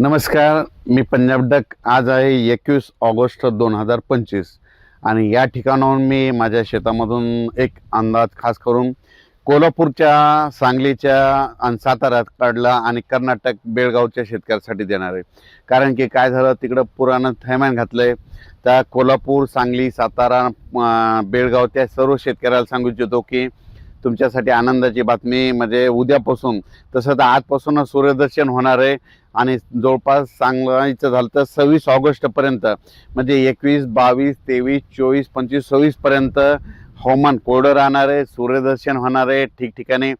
नमस्कार मी पंजाब डक. आज आहे एकवीस ऑगस्ट दोन हजार पंचवीस. आणि या ठिकाणाहून मी माझ्या शेतामधून एक अंदाज खास करून कोल्हापूरच्या सांगलीच्या आणि साताऱ्यात काढला आणि कर्नाटक बेळगावच्या शेतकऱ्यासाठी देणार आहे. कारण की काय झालं तिकडं पुरानं थैमान घातलं आहे त्या कोल्हापूर सांगली सातारा बेळगाव त्या सर्व शेतकऱ्याला सांगू इच्छितो की तुमच्यासाठी आनंदाची बातमी म्हणजे उद्यापासून तसं तर आजपासूनच सूर्यदर्शन होणार आहे. आणि जवळपास सांगायचं झालं तर सव्वीस ऑगस्टपर्यंत म्हणजे एकवीस बावीस तेवीस चोवीस पंचवीस सव्वीसपर्यंत हवामान कोरडं राहणार आहे. सूर्यदर्शन होणार आहे ठिकठिकाणी.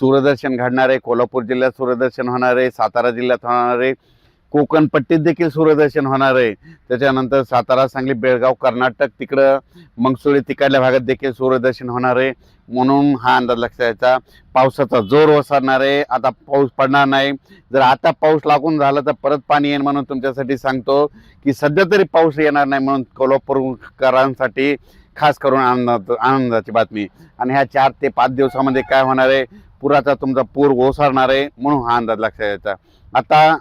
सूर्यदर्शन घडणार आहे. कोल्हापूर जिल्ह्यात सूर्यदर्शन होणार आहे. सातारा जिल्ह्यात होणार आहे. कोकणपट्टीत देखील सूर्यदर्शन होणार आहे. त्याच्यानंतर सातारा सांगली बेळगाव कर्नाटक तिकडं मंगसुळी तिकडल्या भागात देखील सूर्यदर्शन होणार आहे. म्हणून हा अंदाज लक्षात यायचा. पावसाचा जोर ओसरणार आहे आता पाऊस पडणार नाही. जर आता पाऊस लागून झाला तर परत पाणी येईल म्हणून तुमच्यासाठी सांगतो की सध्या तरी पाऊस येणार नाही म्हणून कोल्हापूरकरांसाठी खास करून आनंदा आनंदाची बातमी. आणि ह्या चार ते पाच दिवसामध्ये काय होणार आहे? पुराचा तुमचा पूर ओसरणार आहे म्हणून हा अंदाज लक्षात यायचा. आता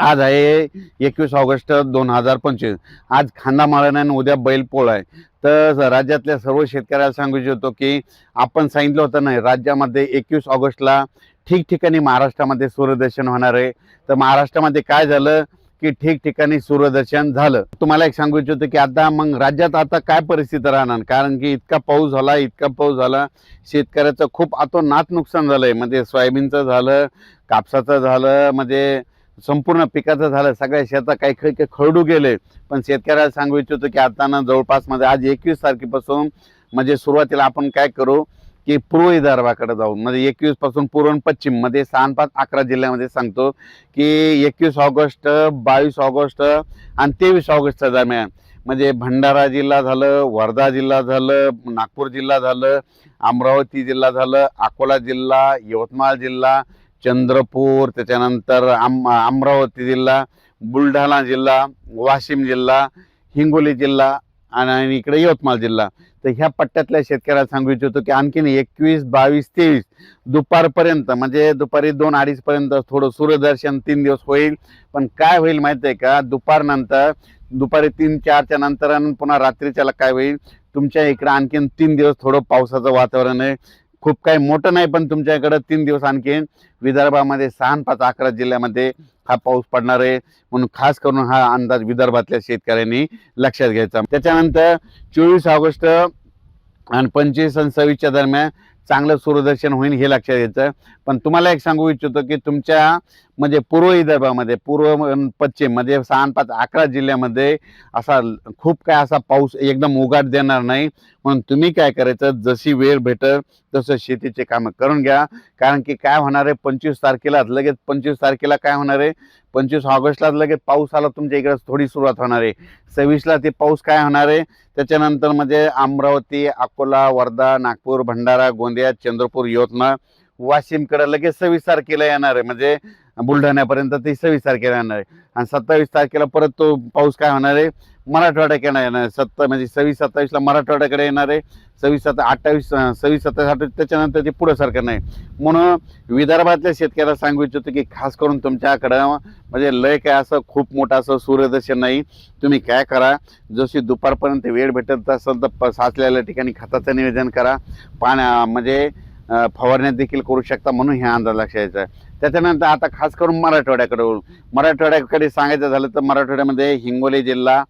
आज आहे एकवीस ऑगस्ट दोन हजार पंचवीस. आज खांदा माळण आणि उद्या बैलपोळ आहे. तर राज्यातल्या सर्व शेतकऱ्याला सांगू इच्छितो की आपण सांगितलं होतं नाही राज्यामध्ये एकवीस ऑगस्टला ठिकठिकाणी महाराष्ट्रामध्ये सूर्यदर्शन होणार आहे. तर महाराष्ट्रामध्ये काय झालं की ठिकठिकाणी सूर्यदर्शन झालं. तुम्हाला एक सांगू इच्छितो की आता मग राज्यात आता काय परिस्थिती राहणार? कारण की इतका पाऊस झाला इतका पाऊस झाला शेतकऱ्याचं खूप आतोनात नुकसान झालंय. म्हणजे सोयाबीनचं झालं कापसाचं झालं म्हणजे संपूर्ण पिकाचं झालं सगळ्या शेतात काही काही काही खरडू गेले. पण शेतकऱ्याला सांगू इच्छितो की आता ना जवळपासमध्ये आज एकवीस तारखेपासून म्हणजे सुरुवातीला आपण काय करू की पूर्व विदर्भाकडे जाऊ. म्हणजे एकवीसपासून पूर्व आणि सहा पाच अकरा जिल्ह्यामध्ये सांगतो की एकवीस ऑगस्ट बावीस ऑगस्ट आणि तेवीस ऑगस्टच्या दरम्यान. म्हणजे भंडारा जिल्हा झालं वर्धा जिल्हा झालं नागपूर जिल्हा झालं अमरावती जिल्हा झालं अकोला जिल्हा यवतमाळ जिल्हा चंद्रपूर त्याच्यानंतर आम अमरावती जिल्हा बुलढाणा जिल्हा वाशिम जिल्हा हिंगोली जिल्हा आणि इकडे यवतमाळ जिल्हा. तर ह्या पट्ट्यातल्या शेतकऱ्याला सांगू इच्छितो की आणखीन एकवीस बावीस तेवीस दुपारपर्यंत म्हणजे दुपारी दोन अडीचपर्यंत थोडं सूर्यदर्शन तीन दिवस होईल. पण काय होईल माहीत आहे का दुपारनंतर दुपारी तीन चारच्या नंतर आणि पुन्हा रात्रीच्याला काय होईल? तुमच्या इकडं आणखीन तीन दिवस थोडं पावसाचं वातावरण आहे. खूप काही मोठं नाही पण तुमच्याकडं तीन दिवस आणखीन विदर्भामध्ये सहा पाच अकरा जिल्ह्यामध्ये हा पाऊस पडणार आहे. म्हणून खास करून हा अंदाज विदर्भातल्या शेतकऱ्यांनी लक्षात घ्यायचा. त्याच्यानंतर चोवीस ऑगस्ट आणि पंचवीस आणि सव्वीसच्या दरम्यान चांगलं सूर्यदर्शन होईल हे लक्षात घ्यायचं पण तुम्हाला एक सांगू इच्छितो की तुमच्या म्हणजे पूर्व विदर्भामध्ये पूर्व पश्चिम म्हणजे सहा पाच अकरा जिल्ह्यामध्ये असा खूप काय असा पाऊस एकदम उघाट देणार नाही. म्हणून तुम्ही काय करायचं जशी वेळ भेटल तसं शेतीचे कामं करून घ्या. कारण की काय होणार आहे पंचवीस तारखेला लगेच पंचवीस तारखेला काय होणार आहे? पंचवीस ऑगस्टलाच लगेच पाऊस आला तुमच्या इकडे थोडी सुरुवात होणार आहे. सव्वीसला ते पाऊस काय होणार आहे? त्याच्यानंतर म्हणजे अमरावती अकोला वर्धा नागपूर भंडारा गोंदिया चंद्रपूर यवतमाळ वाशिमकडे लगेच सव्वीस तारखेला येणार आहे. म्हणजे बुलढाण्यापर्यंत ते सव्वीस तारखेला येणार आहे. आणि सत्तावीस तारखेला परत तो पाऊस काय होणार आहे? मराठवाड्याकडे येणार आहे. सत्ता म्हणजे सव्वीस सत्तावीसला मराठवाड्याकडे येणार आहे. सव्वीस सत्ता अठ्ठावीस सव्वीस सत्तावीस अठ्ठावीस त्याच्यानंतर ते पुढं सारखं नाही. म्हणून विदर्भातल्या शेतकऱ्याला सांगू इच्छितो की खास करून तुमच्याकडं म्हणजे लय काय असं खूप मोठं असं सूर्यदर्शन नाही. तुम्ही काय करा? जशी दुपारपर्यंत वेळ भेटत असेल तर प- साचलेल्या ठिकाणी खताचं नियोजन करा. पाण्या म्हणजे फवारण्या देखील करू शकता म्हणून हे अंदाज लक्षात यायचा आहे. त्याच्यानंतर आता खास करून मराठवाड्याकडे वळू मराठवाड्याकडे सांगायचं झालं तर मराठवाड्यामध्ये हिंगोली जिल्हा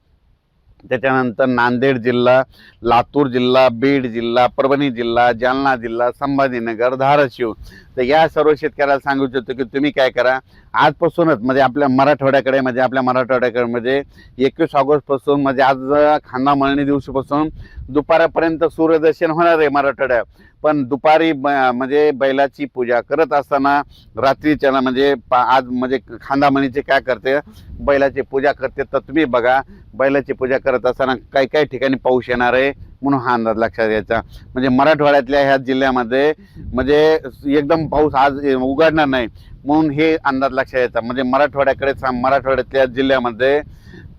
त्याच्यानंतर नांदेड जिल्हा लातूर जिल्हा बीड जिल्हा परभणी जिल्हा जालना जिल्हा संभाजीनगर धाराशिव. तर या सर्व शेतकऱ्याला सांगू इच्छितो की तुम्ही काय करा आजपासूनच म्हणजे आपल्या मराठवाड्याकडे म्हणजे आपल्या मराठवाड्याकडे म्हणजे एकवीस ऑगस्टपासून म्हणजे आज खांदा मळणी दिवशीपासून दुपारपर्यंत सूर्यदर्शन होणार आहे मराठवाड्यात. पण दुपारी ब- म्हणजे बैलाची पूजा करत असताना रात्रीच्यानं म्हणजे पा- आज म्हणजे खांदामणीचे काय करते बैलाची पूजा करते. तर तुम्ही बघा बैलाची पूजा करत असताना काही काही ठिकाणी पाऊस येणार आहे म्हणून हा अंदाज लक्षात घ्यायचा. म्हणजे मराठवाड्यातल्या ह्या जिल्ह्यामध्ये म्हणजे एकदम पाऊस आज उघडणार नाही म्हणून हे अंदाज लक्षात घ्यायचा. म्हणजे मराठवाड्याकडे मराठवाड्यातल्या जिल्ह्यामध्ये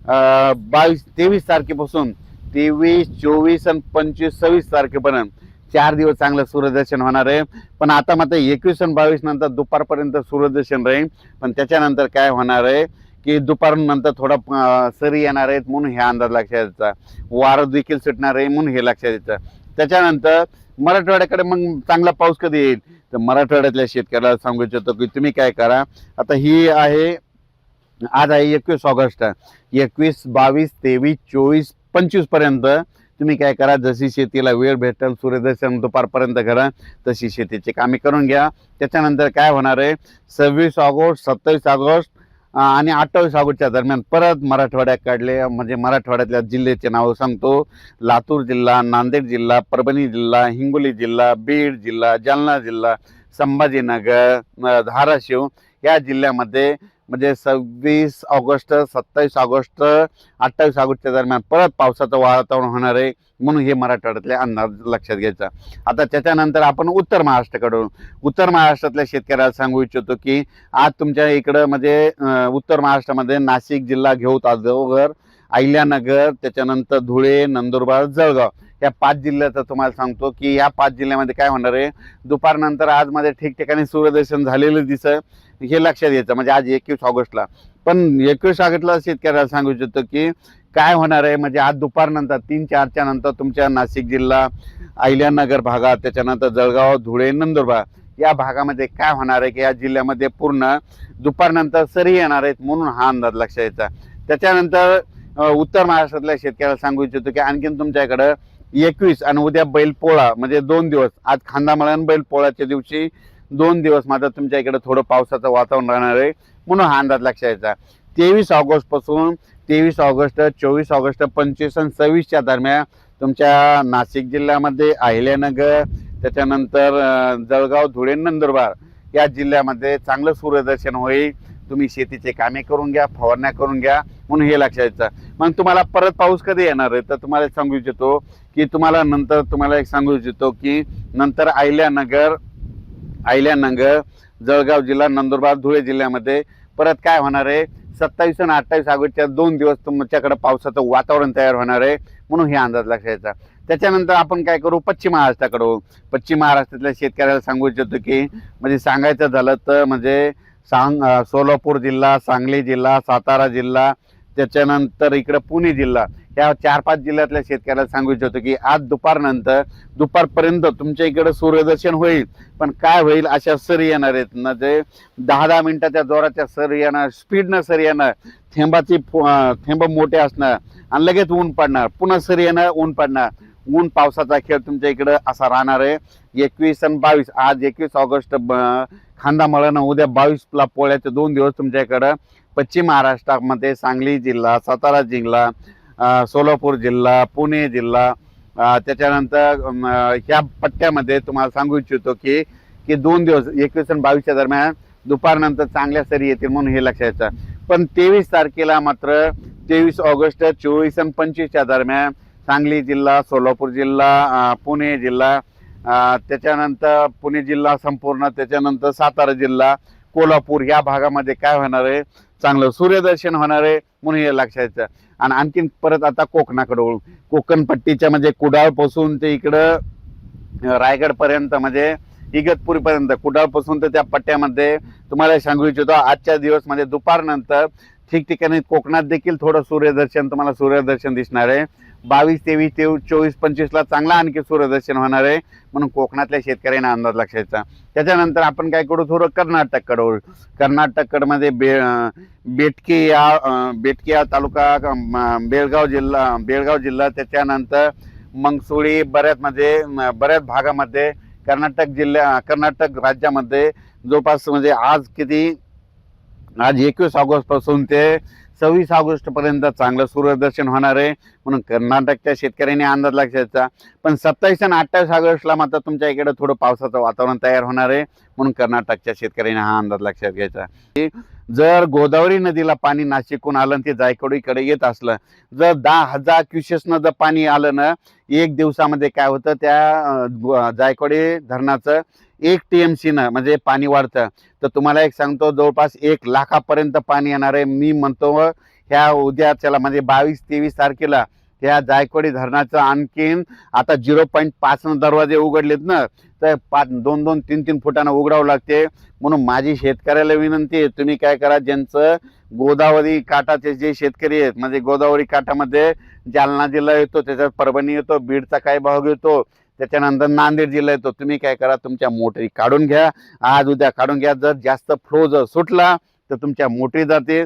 बावीस तेवीस तारखेपासून तेवीस चोवीस आणि पंचवीस सव्वीस तारखेपर्यंत चार दिवस चांगलं सूर्यदर्शन होणार आहे. पण आता मात्र एकवीस आणि बावीस नंतर दुपारपर्यंत सूर्यदर्शन राहील. पण त्याच्यानंतर काय होणार आहे की दुपारनंतर थोडा सरी येणार आहेत म्हणून हे अंदाज लक्षात यायचा वारं देखील सुटणार आहे म्हणून हे लक्षात येतं त्याच्यानंतर मराठवाड्याकडे मग चांगला पाऊस कधी येईल? तर मराठवाड्यातल्या शेतकऱ्याला सांगू इच्छितो की तुम्ही काय करा. आता ही आहे आज आहे एकवीस ऑगस्ट. एकवीस बावीस तेवीस चोवीस पंचवीसपर्यंत तुम्ही काय करा जशी शेतीला वेळ भेटेल सूर्यदर्शन दुपारपर्यंत करा तशी शेतीची कामे करून घ्या. त्याच्यानंतर काय होणार आहे सव्वीस ऑगस्ट सत्तावीस ऑगस्ट आणि अठ्ठावीस ऑगस्टच्या दरम्यान परत मराठवाड्यात काढले म्हणजे मराठवाड्यातल्या जिल्ह्याचे नावं सांगतो. लातूर जिल्हा नांदेड जिल्हा परभणी जिल्हा हिंगोली जिल्हा बीड जिल्हा जालना जिल्हा संभाजीनगर धाराशिव या जिल्ह्यामध्ये म्हणजे सव्वीस ऑगस्ट सत्तावीस ऑगस्ट अठ्ठावीस ऑगस्टच्या दरम्यान परत पावसाचं वातावरण होणार आहे म्हणून हे मराठवाड्यातले अंदाज लक्षात घ्यायचा. आता त्याच्यानंतर आपण उत्तर महाराष्ट्राकडून उत्तर महाराष्ट्रातल्या शेतकऱ्याला सांगू इच्छितो की आज तुमच्या इकडं म्हणजे उत्तर महाराष्ट्रामध्ये नाशिक जिल्हा घेऊत ताजोगर अहिल्यानगर त्याच्यानंतर धुळे नंदुरबार जळगाव. या पाच जिल्ह्याचं तुम्हाला सांगतो की या पाच जिल्ह्यामध्ये काय होणार आहे? दुपारनंतर आजमध्ये ठिकठिकाणी सूर्यदर्शन झालेलं दिसं हे लक्षात यायचं म्हणजे आज एकवीस ऑगस्टला. पण एकवीस ऑगस्टला शेतकऱ्याला सांगू इच्छितो की काय होणार आहे? म्हणजे आज दुपारनंतर तीन चारच्या नंतर तुमच्या नाशिक जिल्हा अहिल्यानगर भागात त्याच्यानंतर जळगाव धुळे नंदुरबार या भागामध्ये काय होणार आहे की या जिल्ह्यामध्ये पूर्ण दुपारनंतर सरी येणार आहेत म्हणून हा अंदाज लक्षात यायचा. त्याच्यानंतर उत्तर महाराष्ट्रातल्या शेतकऱ्याला सांगू इच्छितो की आणखीन तुमच्याकडं एकवीस आणि उद्या बैलपोळा म्हणजे दोन दिवस. आज खांदामळण बैलपोळाच्या दिवशी दोन दिवस मात्र तुमच्या इकडे थोडं पावसाचं वातावरण राहणार आहे म्हणून हा अंदाज लक्षात यायचा तेवीस ऑगस्टपासून तेवीस ऑगस्ट चोवीस ऑगस्ट पंचवीस आणि सव्वीसच्या दरम्यान तुमच्या नाशिक जिल्ह्यामध्ये अहिल्यानगर त्याच्यानंतर जळगाव धुळे नंदुरबार या जिल्ह्यामध्ये चांगलं सूर्यदर्शन होईल. तुम्ही शेतीचे कामे करून घ्या फवारण्या करून घ्या म्हणून हे लक्षात यायचं मग तुम्हाला परत पाऊस कधी येणार आहे? तर तुम्हाला सांगू इच्छितो की तुम्हाला नंतर तुम्हाला एक सांगू इच्छितो की नंतर आयल्यानगर आयल्यानगर जळगाव जिल्हा नंदुरबार धुळे जिल्ह्यामध्ये परत काय होणार आहे? सत्तावीस आणि अठ्ठावीस ऑगस्टच्या दोन दिवस तुमच्याकडे पावसाचं वातावरण तयार होणार आहे म्हणून हे अंदाज लक्षात यायचा त्याच्यानंतर आपण काय करू? पश्चिम महाराष्ट्राकडे पश्चिम महाराष्ट्रातल्या शेतकऱ्याला सांगू इच्छितो की म्हणजे सांगायचं झालं तर म्हणजे सांग सोलापूर जिल्हा सांगली जिल्हा सातारा जिल्हा त्याच्यानंतर इकडं पुणे जिल्हा. या चार पाच जिल्ह्यातल्या शेतकऱ्याला सांगू इच्छितो की आज दुपारनंतर दुपारपर्यंत तुमच्या इकडं सूर्यदर्शन होईल. पण काय होईल अशा सरी येणार आहेत म्हणजे दहा दहा मिनटाच्या जोराच्या सर येणार स्पीडनं सर येणार. थेंबाची थेंब मोठे असणार आणि लगेच ऊन पडणार. पुन्हा सर येणार ऊन पडणार. ऊन पावसाचा खेळ तुमच्या इकडं असा राहणार आहे. एकवीस आणि बावीस आज एकवीस ऑगस्ट खांदा मळणं उद्या बावीसला पोळ्याचे दोन दिवस तुमच्याकडं पश्चिम महाराष्ट्रामध्ये सांगली जिल्हा सातारा जिल्हा सोलापूर जिल्हा पुणे जिल्हा त्याच्यानंतर ह्या पट्ट्यामध्ये तुम्हाला सांगू इच्छितो की की दोन दिवस एकवीस आणि बावीसच्या दरम्यान दुपारनंतर चांगल्या सरी येतील म्हणून हे लक्षात पण तेवीस तारखेला मात्र तेवीस ऑगस्ट चोवीस आणि पंचवीसच्या दरम्यान सांगली जिल्हा सोलापूर जिल्हा पुणे जिल्हा त्याच्यानंतर पुणे जिल्हा संपूर्ण त्याच्यानंतर सातारा जिल्हा कोल्हापूर या भागामध्ये काय होणार आहे? चांगलं सूर्यदर्शन होणार आहे म्हणून हे लक्षात आणि आणखीन परत आता कोकणाकडे वळू. कोकणपट्टीच्या म्हणजे कुडाळपासून ते इकडं रायगडपर्यंत म्हणजे इगतपुरीपर्यंत कुडाळपासून तर त्या पट्ट्यामध्ये तुम्हाला सांगू इच्छितो आजच्या दिवस म्हणजे दुपारनंतर ठिकठिकाणी कोकणात देखील थोडं सूर्यदर्शन तुम्हाला सूर्यदर्शन दिसणार आहे. बावीस तेवीस ते चोवीस पंचवीसला चांगला आणखी सूर्यदर्शन होणार आहे. म्हणून कोकणातल्या शेतकऱ्यांना अंदाज लक्षायचा त्याच्यानंतर आपण काय करू? थोडं कर्नाटककडे वळू. कर्नाटककडमध्ये बे बेटकी या बेटकी या तालुका बेळगाव जिल्हा बेळगाव जिल्हा त्याच्यानंतर मंगसुळी बऱ्याचमध्ये बऱ्याच भागामध्ये कर्नाटक जिल्ह्या कर्नाटक राज्यामध्ये जवळपास म्हणजे आज किती? आज एकवीस ऑगस्टपासून ते सव्वीस ऑगस्ट पर्यंत चांगलं सूर्यदर्शन होणार आहे. म्हणून कर्नाटकच्या शेतकऱ्यांनी अंदाज लक्षायचा पण सत्तावीस आणि अठ्ठावीस ऑगस्टला मात्र तुमच्या इकडे थोडं पावसाचं वातावरण तयार होणार आहे. म्हणून कर्नाटकच्या शेतकऱ्यांनी हा अंदाज लक्षात घ्यायचा. जर गोदावरी नदीला पाणी नाशिकहून आलं आणि ते जायकवाडीकडे येत असलं जर दहा हजार क्युसेसनं जर पाणी आलं ना एक दिवसामध्ये काय होतं त्या जायकवाडी धरणाचं एक टी एम सीनं म्हणजे पाणी वाढतं. तर तुम्हाला एक सांगतो जवळपास एक लाखापर्यंत पाणी येणार आहे. मी म्हणतो ह्या उद्याच्याला म्हणजे बावीस तेवीस तारखेला त्या जायकवाडी धरणाचं आणखीन आता झिरो पॉईंट पाच दरवाजे उघडलेत ना तर पाच दोन दोन तीन तीन फुटानं उघडावं लागते. म्हणून माझी शेतकऱ्याला विनंती आहे तुम्ही काय करा ज्यांचं गोदावरी काठाचे जे शेतकरी आहेत म्हणजे गोदावरी काठामध्ये जालना जिल्हा येतो त्याच्यात परभणी येतो बीडचा काही भाग येतो त्याच्यानंतर नांदेड जिल्हा येतो तुम्ही काय करा तुमच्या मोटरी काढून घ्या. आज उद्या काढून घ्या जर जास्त फ्लो जर सुटला तर तुमच्या मोटरी जाते.